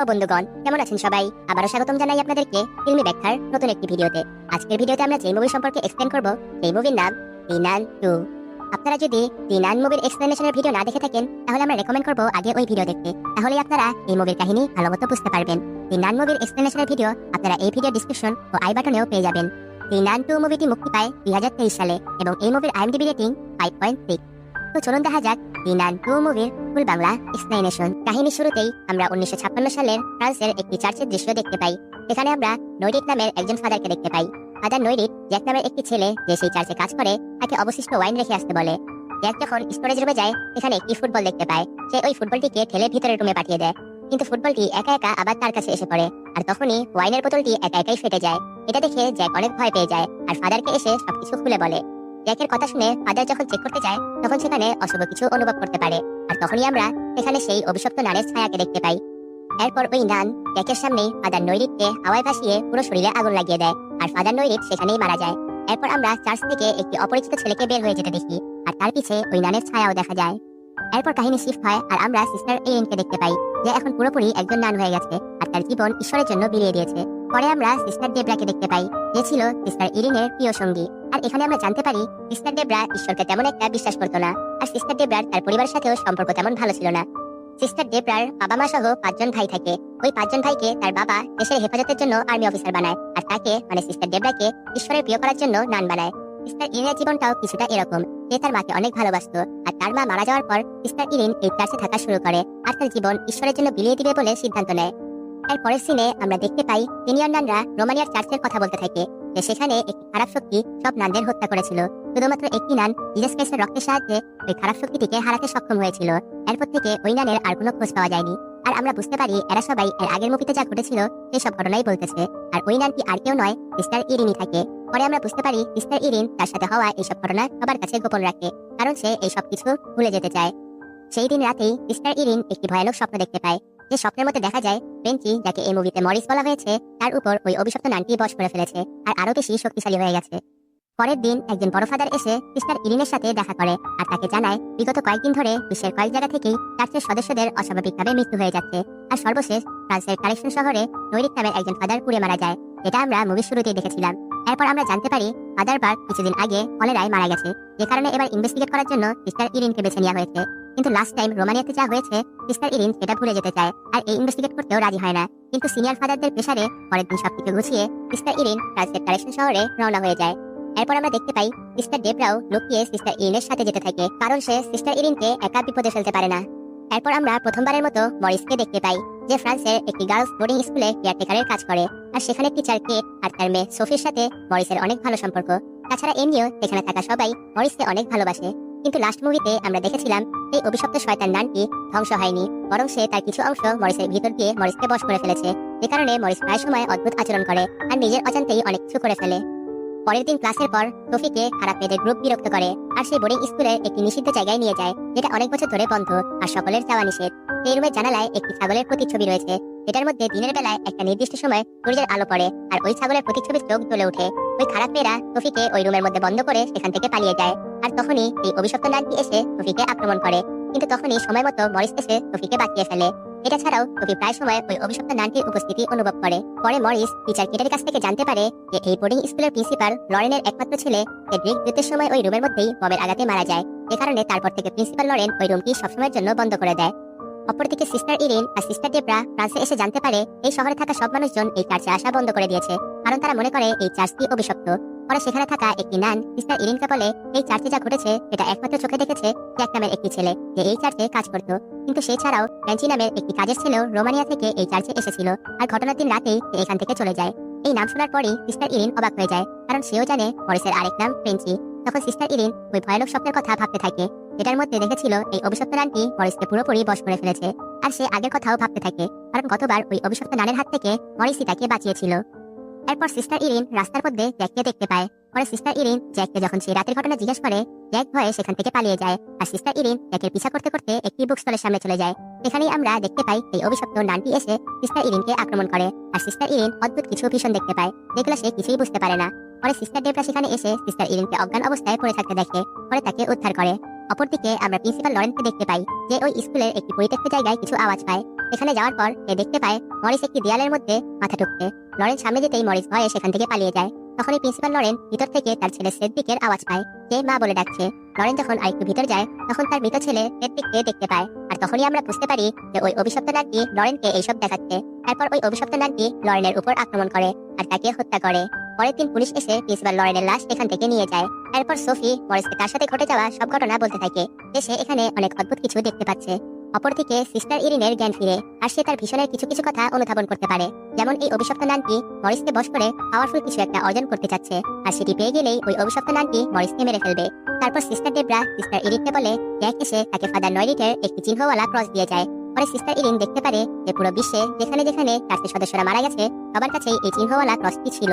ও বন্ধুগণ, কেমন আছেন সবাই? আবারও স্বাগতম জানাই আপনাদেরকে ফিল্মি ব্যাখ্যার নতুন একটি ভিডিওতে। আজকের ভিডিওতে আমরা যে মুভি সম্পর্কে এক্সপ্লেন করব, সেই মুভির নাম দিনান টু আপনারা যদি দিনান মুভির এক্সপ্লেনেশনের ভিডিও না দেখে থাকেন, তাহলে আমরা রেকমেন্ড করব আগে ওই ভিডিও দেখতে। তাহলে আপনারা এই মুভির কাহিনী ভালোমতো বুঝতে পারবেন। দিনান মুভির এক্সপ্লেনেশনের ভিডিও আপনারা এই ভিডিও ডিসক্রিপশন ও আই বাটনেও পেয়ে যাবেন। দিনান টু মুভিটি মুক্তি পায় দুই হাজার তেইশ সালে এবং এই মুভির IMDb rating five point six তো চলুন দেখা যাক। দিনান টু মুভির ফুল বাংলা এক্সপ্লেনেশন কাহিনী শুরুতেই আমরা উনিশশো ছাপ্পান্ন সালের ফ্রান্সের একটি চার্চের দৃশ্য দেখতে পাই। এখানে আমরা নৈরিক নামের একজন ফাদারকে দেখতে পাই। ফাদার নৈরিক জ্যাক নামের একটি ছেলে যে সেই চার্চে কাজ করে, তাকে অবশিষ্ট ওয়াইন রেখে আসতে বলে। জ্যাক যখন স্টোরেজ রুমে যায় সেখানে একটি ফুটবল দেখতে পায়। সে ওই ফুটবলটিকে ঠেলে ভিতরের রুমে পাঠিয়ে দেয়। কিন্তু ফুটবলটি একা একা আবার তার কাছে এসে পড়ে। আর তখনই ওয়াইনের বোতলটি একা একাই ফেটে যায়। এটা দেখে জ্যাক অনেক ভয় পেয়ে যায়। আর ফাদারকে এসে সবকিছু খুলে বলে। জ্যাকের কথা শুনে ফাদার যখন চেক করতে যায়, তখন সেখানে অশুভ কিছু অনুভব করতে পারে। আর তখনই আমরা সেখানে সেই অভিশপ্ত নানের ছায়াকে দেখতে পাই। এরপর ওই নান জ্যাকের সামনেই ফাদার নৈরিককে হাওয়ায় ভাসিয়ে পুরো শরীরে আগুন লাগিয়ে দেয়। আর ফাদার নৈরিক সেখানেই মারা যায়। এরপর আমরা চার্চ থেকে একটি অপরিচিত ছেলেকে বের হয়ে যেতে দেখি, আর তার পিছে ওই নানের ছায়াও দেখা যায়। এরপর কাহিনী শিফট হয়, আর আমরা সিস্টার এরিনকে দেখতে পাই, যে এখন পুরোপুরি একজন নান হয়ে গেছে, আর তার জীবন ঈশ্বরের জন্য বিলিয়ে দিয়েছে। পরে আমরা সিস্টার ডেবরাকে দেখতে পাই। যে ছিল সিস্টার ইরিনের প্রিয় সঙ্গী। আর এখানে আমরা জানতে পারি সিস্টার ডেবরা ঈশ্বরকে তেমন একটা বিশ্বাস করতো না। আর সিস্টার ডেবরার তার পরিবারের সাথেও সম্পর্ক তেমন ভালো ছিল না। সিস্টার ডেবরার বাবা মা সহ পাঁচজন ভাই থাকে। ওই পাঁচজন ভাইকে তার বাবা দেশের হেফাজতের জন্য আর্মি অফিসার বানায়। আর তাকে মানে সিস্টার ডেবরাকে ঈশ্বরের প্রিয় করার জন্য নান বানায়। সিস্টার ইরিনের জীবনটাও কিছুটা এরকম। সে তার মাকে অনেক ভালোবাসতো। আর তার মা মারা যাওয়ার পর সিস্টার ইরিন এই চার্চে থাকা শুরু করে। আর তার জীবন ঈশ্বরের জন্য বিলিয়ে দিবে বলে সিদ্ধান্ত নেয়। এর পরের সিনে আমরা দেখতে পাই সিনিয়র নানরা রোমানিয়ার চার্চের কথা বলতে থাকে। যে সেখানে একটি খারাপ শক্তি সব নানদের হত্যা করেছিল। শুধুমাত্র একটি নান জিজাস ক্রাইস্টের রক্তের সাহায্যে ওই খারাপ শক্তিটিকে হারাতে সক্ষম হয়েছিল। এরপর থেকে ওই নানের আর কোনো খোঁজ পাওয়া যায়নি। আর আমরা বুঝতে পারি এরা সবাই এর আগের মুভিতে যা ঘটেছিল সেই সব ঘটনাই বলতেছে। আর ওই নানটি আর কেউ নয়, মিস্টার ইরিনই থাকে। পরে আমরা বুঝতে পারি মিস্টার ইরিন তার সাথে হওয়া এইসব ঘটনা সবার কাছে গোপন রাখে, কারণ সে এই সব কিছু ভুলে যেতে চায়। সেই দিন রাতেই মিস্টার ইরিন একটি ভয়ানক স্বপ্ন দেখতে পায়। যে স্বপ্নের মধ্যে দেখা যায়, বেঞ্চি, যাকে এই মুভিতে মরিস বলা হয়েছে, তার উপর ওই অভিশপ্ত নানটি বশ করে ফেলেছে আর আরও বেশি শক্তিশালী হয়ে গেছে। পরের দিন একজন বড় ফাদার এসে মিস্টার ইরিনের সাথে দেখা করে আর তাকে জানায়, বিগত কয়েকদিন ধরে বিশ্বের কয়েক জায়গা থেকেই চার্চের সদস্যদের অস্বাভাবিকভাবে মৃত্যু হয়ে যাচ্ছে আর সর্বশেষ ফ্রান্সের কালেকশন শহরে নৈরিক নামের একজন ফাদার পুড়ে মারা যায়, যেটা আমরা মুভির শুরুতেই দেখেছিলাম। এরপর আমরা জানতে পারি, ফাদার বার কিছুদিন আগে কলেরায় মারা গেছে। যে কারণে এবার ইনভেস্টিগেট করার জন্য মিস্টার ইরিনকে বেছে নেওয়া হয়েছে। কিন্তু লাস্ট টাইম রোমানিয়াতে যা হয়েছে মিস্টার ইরিন সেটা ভুলে যেতে চায় আর এই ইনভেস্টিগেট করতেও রাজি হয় না। কিন্তু সিনিয়র ফাদারদের প্রেসারে পরের দিন সবকিছু গুছিয়ে মিস্টার ইরিন ফ্রান্সের কালেকশন শহরে রওনা হয়ে যায়। এরপর আমরা দেখতে পাই সিস্টার ডেবরাও লুকিয়ে সিস্টার ইরিনের সাথে যেতে থাকে, কারণ সে সিস্টার ইরিনকে একা বিপদে ফেলতে পারে না। এরপর আমরা প্রথমবারের মতো মরিসকে দেখতে পাই, যে ফ্রান্সের একটি গার্লস বোর্ডিং স্কুলে কেয়ারটেকারের কাজ করে আর সেখানে টিচার কেট আর তার মেয়ে সোফির সাথে মরিসের অনেক ভালো সম্পর্ক। তাছাড়া এমনিও সেখানে থাকা সবাই মরিসকে অনেক ভালোবাসে। কিন্তু লাস্ট মুভিতে আমরা দেখেছিলাম, এই অভিশপ্ত শয়তান নানটি ধ্বংস হয়নি, বরং সে তার কিছু অংশ মরিসের ভিতর দিয়ে মরিসকে বশ করে ফেলেছে। যে কারণে মরিস প্রায় সময় অদ্ভুত আচরণ করে আর নিজের অজান্তেই অনেক কিছু করে ফেলে। পরের দিন ক্লাসের পর সোফিকে খারাপ মেয়েদের গ্রুপ বিরক্ত করে আর সেই বোর্ডিং স্কুলের একটি নিষিদ্ধ জায়গায় নিয়ে যায়, যেটা অনেক বছর ধরে বন্ধ আর সকলের যাওয়া নিষেধ। এই রুমের জানালায় একটি ছাগলের প্রতিচ্ছবি রয়েছে। এটার মধ্যে দিনের বেলায় একটা নির্দিষ্ট সময় সূর্যের আলো পড়ে আর ওই ছাগলের প্রতিচ্ছবির চোখ জ্বলে ওঠে। ওই খারাপ মেয়েরা সোফিকে ওই রুমের মধ্যে বন্ধ করে সেখান থেকে পালিয়ে যায়। আর তখনই এই অভিশপ্ত নানটি এসে সোফিকে আক্রমণ করে। কিন্তু তখনই সময় মতো মরিস এসে সোফিকে বাঁচিয়ে ফেলে। এটা ছাড়াও সোফি প্রায় সময় ওই অভিশপ্ত নানটির উপস্থিতি অনুভব করে। পরে মরিস টিচার কেটের কাছ থেকে জানতে পারে যে এই বোর্ডিং স্কুলের প্রিন্সিপাল লরেনের একমাত্র ছেলে ফেডরিক যুদ্ধের সময় ওই রুমের মধ্যেই বমের আঘাতে মারা যায়। এ কারণে তারপর থেকে প্রিন্সিপাল লরেন ওই রুমটি সবসময়ের জন্য বন্ধ করে দেয়। অপরদিকে সিস্টার ইরিন আর সিস্টার ডেবরা ফ্রান্সে এসে জানতে পারে এই শহরে থাকা সব মানুষজন এই চার্চে আসা বন্ধ করে দিয়েছে। কারণ তারা মনে করে এই চার্চটি অভিশপ্ত। পরে সেখানে থাকা একটি নান সিস্টার ইরিনকে বলে, এই চার্চে যা ঘটেছে এটা একমাত্র চোখে দেখেছে জ্যাক নামের একটি ছেলে। যে এই চার্চে কাজ করত। কিন্তু সে ছাড়াও ফ্রেঞ্চি নামের একটি কাজের ছেলেও রোমানিয়া থেকে এই চার্চে এসেছিল। আর ঘটনার দিন রাতেই সে এখান থেকে চলে যায়। এই নাম শোনার পরই সিস্টার ইরিন অবাক হয়ে যায়। কারণ সেও জানে মরিসের আরেক নাম ফ্রেঞ্চি তখন সিস্টার ইরিন ওই ভয়ানক স্বপ্নের কথা ভাবতে থাকে। যেটার মধ্যে দেখেছিল এই অভিশপ্ত নানটি মরিসকে পুরোপুরি বশ করে ফেলেছে, আর সে আগের কথাও ভাবতে থাকে, কারণ গতবার ওই অভিশপ্ত নানের হাত থেকে মরিসই তাকে বাঁচিয়েছিল। এরপর সিস্টার ইরিন রাস্তার মধ্যে জ্যাককে দেখতে পায়। পরে সিস্টার ইরিন জ্যাককে যখন সেই রাতের ঘটনা জিজ্ঞেস করে, জ্যাক ভয়ে সেখান থেকে পালিয়ে যায়, আর সিস্টার ইরিন জ্যাকের পিছা করতে করতে একটি বুক স্টলের সামনে চলে যায়। এখানেই আমরা দেখতে পাই এই অভিশপ্ত নানটি এসে সিস্টার ইরিনকে আক্রমণ করে, আর সিস্টার ইরিন অদ্ভুত কিছু ভীষণ দেখতে পায়, যেগুলো সে কিছুই বুঝতে পারে না। পরে সিস্টার ডেবরা সেখানে এসে সিস্টার ইরিনকে অজ্ঞান অবস্থায় পড়ে থাকতে দেখে, পরে তাকে উদ্ধার করে। অপরদিকে আমরা প্রিন্সিপাল লরেন্সকে দেখতে পাই যে ওই স্কুলের একটি পরিত্যক্ত জায়গায় কিছু আওয়াজ পায়। এখানে যাওয়ার পর সে দেখতে পায় মরিস একটি দেয়ালের মধ্যে মাথা ঠুকছে লরেন সামনে যেতেই মরিস ভয়ে সেখান থেকে পালিয়ে যায়। তখনই প্রিন্সিপাল লরেন ভিতর থেকে তার ছেলে সেদ্দিকের আওয়াজ পায়। যে মা বলে ডাকছে। লরেন যখন আরেকটু ভিতর যায়, তখন তার মৃত ছেলে সেদ্দিককে দেখতে পায়। আর তখনই আমরা বুঝতে পারি যে ওই অভিশপ্ত নানটি লরেনকে এইসব দেখাচ্ছে। তারপর ওই অভিশপ্ত নানটি লরেনের উপর আক্রমণ করে আর তাকে হত্যা করে। পরের দিন পুলিশ এসে প্রিন্সিপাল লরেনের লাশ এখান থেকে নিয়ে যায়। এরপর সোফি মরিসকে তার সাথে ঘটে যাওয়া সব ঘটনা বলতে থাকে। যে সে এখানে অনেক অদ্ভুত কিছু দেখতে পাচ্ছে। অপরদিকে সিস্টার ইরিনের জ্ঞান ফিরে, আর সে তার ভীষণের কিছু কিছু কথা অনুধাবন করতে পারে। যেমন এই অভিশপ্ত নানটি মরিসকে বশ করে পাওয়ারফুল কিছু একটা অর্জন করতে চাচ্ছে, আর সেটি পেয়ে গেলেই ওই অভিশপ্ত নানটি মরিসকে মেরে ফেলবে। তারপর সিস্টার ডেবরা সিস্টার ইরিনকে বলে জ্যাক এসে তাকে ফাদার নয়রিটের একটি চিহ্নওয়ালা ক্রস দিয়ে যায়। পরে সিস্টার ইরিন দেখতে পারে যে পুরো বিশ্বে যেখানে যেখানে চারটি সদস্যরা মারা গেছে, সবার কাছেই এই চিহ্নওয়ালা ক্রসটি ছিল।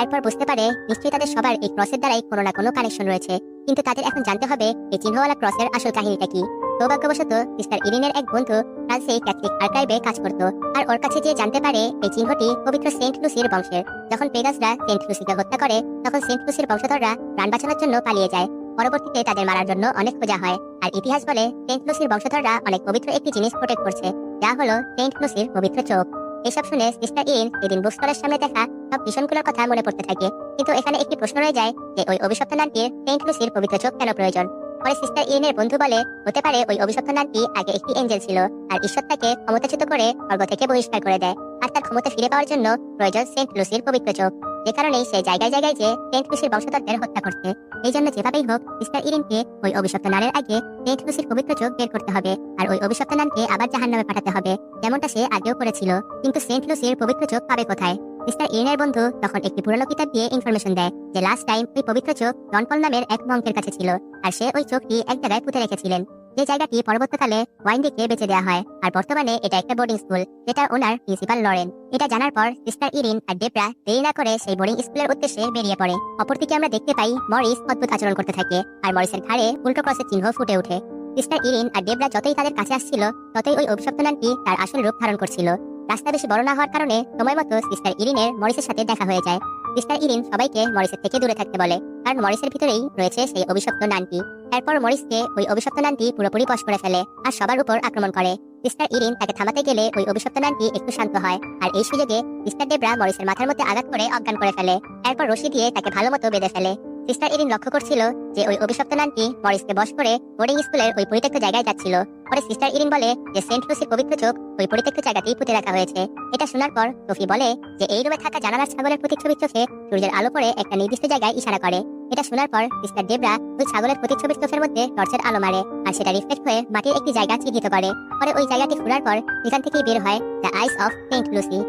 এরপর বুঝতে পারে নিশ্চয়ই তাদের সবার এই ক্রসের দ্বারাই কোনো না কোনো কানেকশন রয়েছে। কিন্তু তাদের এখন জানতে হবে এই চিহ্নওয়ালা ক্রসের আসল কাহিনীটা কি। সৌভাগ্যবশত সিস্টার ইরিনের এক বন্ধু ফ্রান্সে ক্যাথলিক আর্কাইভে কাজ করত। আর ওর কাছে যে জানতে পারে এই চিহ্নটি পবিত্র সেন্ট লুসির বংশের। যখন পেগাসরা সেন্ট লুসিকে হত্যা করে, তখন সেন্ট লুসির বংশধররা প্রাণ বাঁচানোর জন্য পালিয়ে যায়। পরবর্তীতে তাদের মারার জন্য অনেক খোঁজা হয়। আর ইতিহাস বলে সেন্ট লুসির বংশধররা অনেক পবিত্র একটি জিনিস প্রোটেক্ট করছে। যা হলো সেন্ট লুসির পবিত্র চোখ। এসব শুনে সিস্টার ইরিন এদিন বুকস্টলের সামনে দেখা সব ভীষণগুলোর কথা মনে পড়তে থাকে। কিন্তু এখানে একটি প্রশ্ন রয়ে যায় যে, ওই অভিশপ্ত নানটির সেন্ট লুসির পবিত্র চোখ কেন প্রয়োজন? পরে সিস্টার ইরিনের বন্ধু বলে, হতে পারে ওই অভিশপ্ত নানটি আগে একটি এঞ্জেল ছিল আর ঈশ্বর তাকে ক্ষমতাচ্যুত করে স্বর্গ থেকে বহিষ্কার করে দেয়। আর তার ক্ষমতা ফিরে পাওয়ার জন্য প্রয়োজন সেন্ট লুসির পবিত্র চোখ। যে কারণেই সে জায়গায় জায়গায় যে সেন্ট লুসির বংশধরদের হত্যা করছে, এই জন্য যেভাবেই হোক সিস্টার ইরিনকে ওই অভিশপ্ত নানের আগে সেন্ট লুসির পবিত্র চোখ বের করতে হবে আর ওই অভিশপ্ত নানকে আবার জাহান্নামে পাঠাতে হবে, যেমনটা সে আগেও করেছিল, কিন্তু সেন্ট লুসির পবিত্র চোখ পাবে কোথায়? মিস্টার ইরিনের বন্ধু তখন একটি পুরনো কিতাব দিয়ে ইনফরমেশন দেয়, যে লাস্ট টাইম ওই পবিত্র চোখ ডনপল নামের এক মঙ্কের কাছে ছিল, আর সে ওই চোখটি এক জায়গায় পুঁতে রেখেছিলেন। যে জায়গাটি পরবর্তীকালে ওয়াইন্ডিকে বেঁচে দেওয়া হয়, আর বর্তমানে এটা একটা বোর্ডিং স্কুল যেটা ওনার প্রিন্সিপাল লরেন। এটা জানার পর সিস্টার ইরিন আর ডেপ্রা দেরি না করে সেই বোর্ডিং স্কুলের উদ্দেশ্যে বেরিয়ে পড়ে। অপরদিকে আমরা দেখতে পাই মরিস অদ্ভুত আচরণ করতে থাকে, আর মরিসের ঘাড়ে উল্টো ক্রসের চিহ্ন ফুটে ওঠে। সিস্টার ইরিন আর ডেবরা যতই তাদের কাছে আসছিল, ততই ওই অভিশপ্ত নানটি তার আসল রূপ ধারণ করছিল। রাস্তা বেশি বড় না হওয়ার কারণে সময় মতো সিস্টার ইরিনের মরিসের সাথে দেখা হয়ে যায়। সিস্টার ইরিন সবাইকে মরিসের থেকে দূরে থাকতে বলে, কারণ মরিসের ভিতরেই রয়েছে সেই অভিশপ্ত নানটি এরপর মরিসকে ওই অভিশপ্ত নানটি পুরোপুরি বশ করে ফেলে আর সবার উপর আক্রমণ করে। সিস্টার ইরিন তাকে থামাতে গেলে ওই অভিশপ্ত নানটি একটু শান্ত হয় আর এই সুযোগে সিস্টার ডেবরা মরিসের মাথার মধ্যে আঘাত করে অজ্ঞান করে ফেলে। এরপর রশি দিয়ে তাকে ভালো মতো বেঁধে ফেলে। সিস্টার ইরিন লক্ষ্য করছিল যে ওই অভিশপ্ত নানটি মরিসকে বশ করে বোর্ডিং স্কুলের ওই পরিত্যক্ত জায়গায় যাচ্ছিল। পরে সিস্টার ইরিন বলে যে সেন্ট লুসির পবিত্র চোখ ওই পরিত্যক্ত জায়গাতেই পুঁতে রাখা হয়েছে। এটা শোনার পর সোফি বলে যে এই রুমে থাকা জানালার ছাগলের প্রতিচ্ছবির চোখে সূর্যের আলো পড়ে একটা নির্দিষ্ট জায়গায় ইশারা করে। এটা শোনার পর সিস্টার দেবরা ওই ছাগলের প্রতিচ্ছবির চোখের মধ্যে টর্চের আলো মারে আর সেটা রিফ্লেক্ট হয়ে মাটির একটি জায়গা চিহ্নিত করে। পরে ওই জায়গাটি খোলার পর এখান থেকেই বের হয় the eyes of Saint Lucy.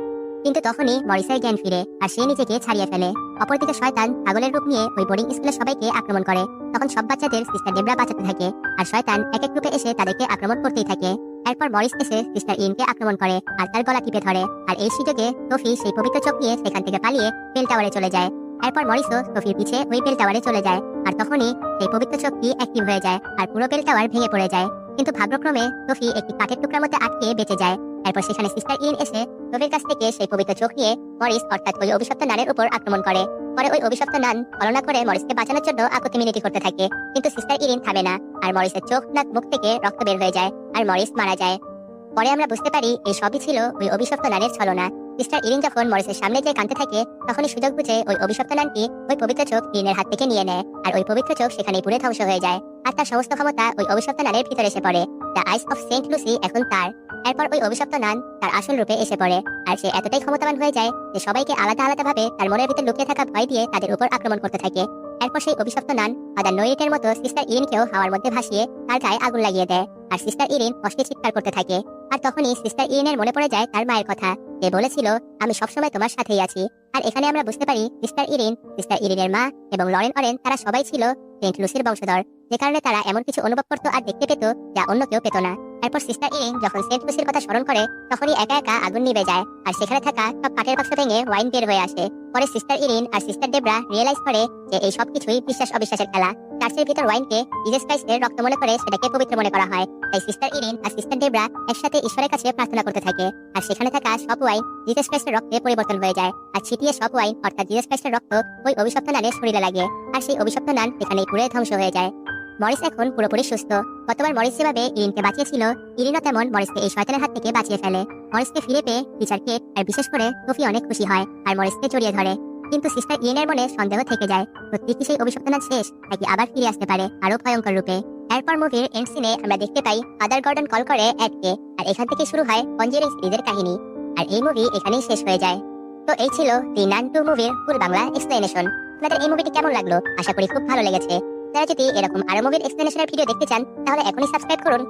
কিন্তু তখনই মরিসের জ্ঞান ফিরে আর সে নিজেকে ছাড়িয়ে ফেলে। অপরদিকে শয়তান ছাগলের রূপ নিয়ে ওই বোর্ডিং স্কুলের সবাইকে আক্রমণ করে। তখন সব বাচ্চাদের সিস্টার ডেবরা বাঁচাতে থাকে আর শয়তান এক এক রূপে এসে তাদেরকে আক্রমণ করতেই থাকে। এরপর মরিস এসে সিস্টার ইনকে আক্রমণ করে আর তার গলা টিপে ধরে। আর এই সুযোগে সোফি সেই পবিত্র চোখ নিয়ে সেখান থেকে পালিয়ে বেল টাওয়ারে চলে যায়। এরপর মরিসও সোফির পিছে ওই বেল টাওয়ারে চলে যায়, আর তখনই সেই পবিত্র চোখটি অ্যাক্টিভ হয়ে যায়, আর পুরো বেল টাওয়ার ভেঙে পড়ে যায়। কিন্তু ভাগ্যক্রমে সোফি একটি কাঠের টুকরার মধ্যে আটকে বেঁচে যায়। এরপর সেখানে সিস্টার ইন এসে সোফির কাছ থেকে সেই পবিত্র চোখ নিয়ে মরিস অর্থাৎ ওই অভিশপ্ত নানের উপর আক্রমণ করে। পরে ওই অভিশপ্ত নান কলনা করে মরিসকে বাঁচানোর জন্য আকতি মিনতি করতে থাকে, কিন্তু সিস্টার ইরিন থামে না, আর মরিসের চোখ নাক মুখ থেকে রক্ত বের হয়ে যায়, আর মরিস মারা যায়। পরে আমরা বুঝতে পারি এই সবই ছিল ওই অভিশপ্ত নানের ছলনা। সিস্টার ইরিন যখন মরিসের সামনে যে কাঁদতে থাকে, তখনই সুযোগ বুঝে ওই অভিশপ্ত নানটি ওই পবিত্র চোখ ইরিনের হাত থেকে নিয়ে নেয় আর ওই পবিত্র চোখ সেখানে পুরে ধ্বংস হয়ে যায় আর তার সমস্ত ক্ষমতা ওই অভিশপ্ত নানের ভিতরে এসে পড়ে। The eyes of Saint Lucy এখন তার। এরপর ওই অভিশপ্ত নান তার আসল রূপে এসে পড়ে আর সে এতটাই ক্ষমতাবান হয়ে যায় যে সবাইকে আলাদা আলাদা ভাবে তার মনের ভিতর লুকিয়ে থাকা ভয় দিয়ে তাদের উপর আক্রমণ করতে থাকে। এরপর সেই অভিশপ্ত নান আদার নৈরিকের মতো সিস্টার ইরিনকেও হাওয়ার মধ্যে ভাসিয়ে তার গায়ে আগুন লাগিয়ে দেয়। আর সিস্টার ইরিন কষ্টে চিৎকার করতে থাকে। আর তখনই সিস্টার ইরিনের মনে পড়ে যায় তার মায়ের কথা। যে বলেছিল, আমি সবসময় তোমার সাথেই আছি। আর এখানে আমরা বুঝতে পারি, মিস্টার ইরিন, মিস্টার ইরিনের মা এবং লরেন অরেন, তারা সবাই ছিল সেন্ট লুসির বংশধর। যে কারণে তারা এমন কিছু অনুভব করতো আর দেখতে পেত যা অন্য কেউ পেত না। এরপর সিস্টার ইরিন যখন সেন্ট লুসির কথা স্মরণ করে, তখনই একা একা আগুন নিভে যায় আর সেখানে থাকা সব কাঠের বাক্স ভেঙে ওয়াইন বের হয়ে আসে। পরে সিস্টার ইরিন আর সিস্টার ডেবরা রিয়েলাইজ করে যে এই সব কিছুই বিশ্বাস অবিশ্বাসের খেলা। চার্চের ভিতর ওয়াইনকে জিজাস ক্রাইস্টের রক্ত মনে করে সেটাকে পবিত্র মনে করা হয়। তাই সিস্টার ইরিন আর সিস্টার ডেবরা একসাথে ঈশ্বরের কাছে প্রার্থনা করতে থাকে। আর সেখানে থাকা সব ওয়াইন জিজাস ক্রাইস্টের রক্তে পরিবর্তন হয়ে যায়। আর ছিটিয়ে সব ওয়াইন অর্থাৎ জিজাস ক্রাইস্টের রক্ত ওই অভিশপ্ত নানের শরীরে লাগে। আর সেই অভিশপ্ত নান এখানেই পুরে ধ্বংস হয়ে যায়। মরিস এখন পুরোপুরি সুস্থ। গতবার মরিস যেভাবে ইরিনকে বাঁচিয়েছিল, ইরিনও তেমন মরিসকে এই শয়তানের হাত থেকে বাঁচিয়ে ফেলে। মরিসকে ফিরে পেয়ে টিচার কেট আর বিশেষ করে সোফি অনেক খুশি হয় আর মরিসকে জড়িয়ে ধরে। কিন্তু সিস্টার ইরিনের মনে সন্দেহ থেকে যায়, সত্যি কি সেই অভিশপ্তনা শেষ নাকি আবার ফিরে আসতে পারে আরও ভয়ঙ্কর রূপে? এরপর মুভির এন্ড সিনে আমরা দেখতে পাই আদার গর্ডন কল করে অ্যাডকে আর এখান থেকে শুরু হয় কনজিয়ারিং সিরিজের কাহিনী। আর এই মুভি এখানেই শেষ হয়ে যায়। তো এই ছিল দি নান টু মুভির ফুল বাংলা এক্সপ্লেনেশন আপনাদের এই মুভিটি কেমন লাগল? আশা করি খুব ভালো লেগেছে। আপনারা যদি এরকম আরও মুভির এক্সপ্লেনেশনের ভিডিও দেখতে চান তাহলে এখনই সাবস্ক্রাইব করুন।